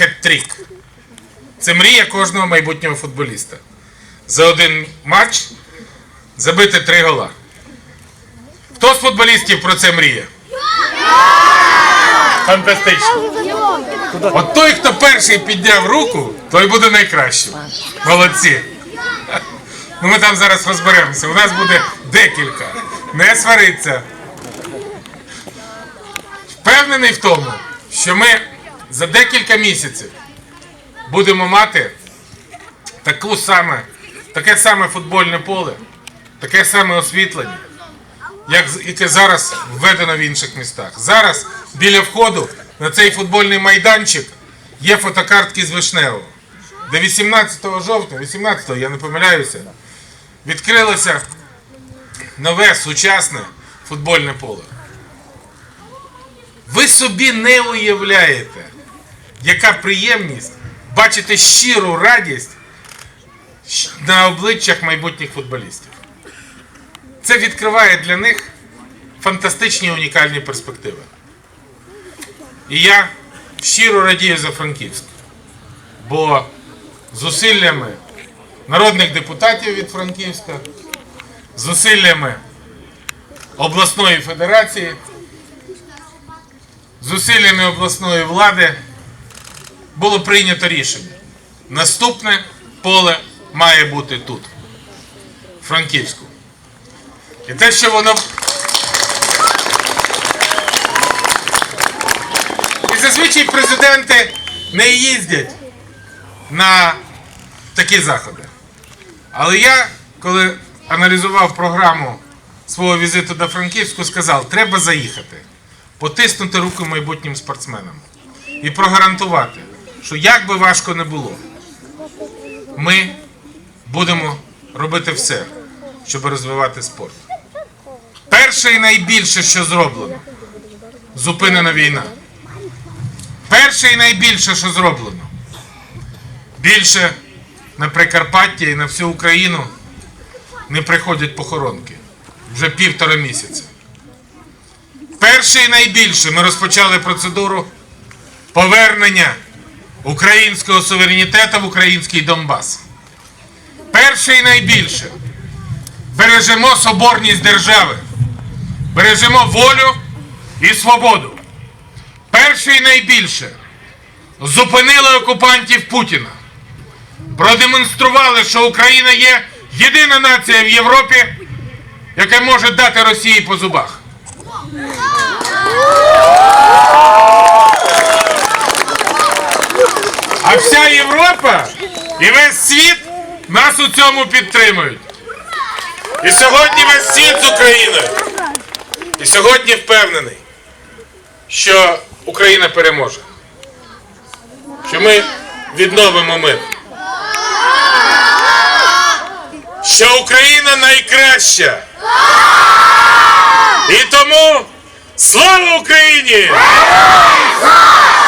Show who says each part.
Speaker 1: хет-трік. Це мрія кожного майбутнього футболіста. За один матч забити три гола. Хто з футболістів про це мріє? Фантастично. От той, хто перший підняв руку, той буде найкращим. Молодці. Ну ми там зараз розберемося. У нас буде декілька. Не свариться. Впевнений в тому, що ми за декілька місяців будемо мати таку саме, таке саме футбольне поле, таке саме освітлення, як яке зараз введено в інших містах. Зараз біля входу на цей футбольний майданчик є фотокартки з Вишневого, де 18 жовтня, 18-го, я не помиляюся, відкрилося нове сучасне футбольне поле. Ви собі не уявляєте, яка приємність бачити щиру радість на обличчях майбутніх футболістів. Це відкриває для них фантастичні унікальні перспективи. І я щиро радію за Франківськ, бо зусиллями народних депутатів від Франківська, зусиллями обласної федерації зусиллями обласної влади було прийнято рішення. Наступне поле має бути тут, в Франківську. І те, що воно. І зазвичай президенти не їздять на такі заходи. Але я, коли аналізував програму свого візиту до Франківську, сказав, треба заїхати потиснути руку майбутнім спортсменам і прогарантувати, що як би важко не було, ми будемо робити все, щоб розвивати спорт. Перше і найбільше, що зроблено, зупинена війна. Перше і найбільше, що зроблено, більше на Прикарпаття і на всю Україну не приходять похоронки вже півтора місяця. Перше і найбільше ми розпочали процедуру повернення українського суверенітету в український Донбас. Перше і найбільше бережемо соборність держави, бережемо волю і свободу. Перше і найбільше зупинили окупантів Путіна, продемонстрували, що Україна є єдина нація в Європі, яка може дати Росії по зубах. І весь світ нас у цьому підтримують. І сьогодні весь світ з Україною. І сьогодні впевнений, що Україна переможе. Що ми відновимо мир. Що Україна найкраща. І тому слава Україні!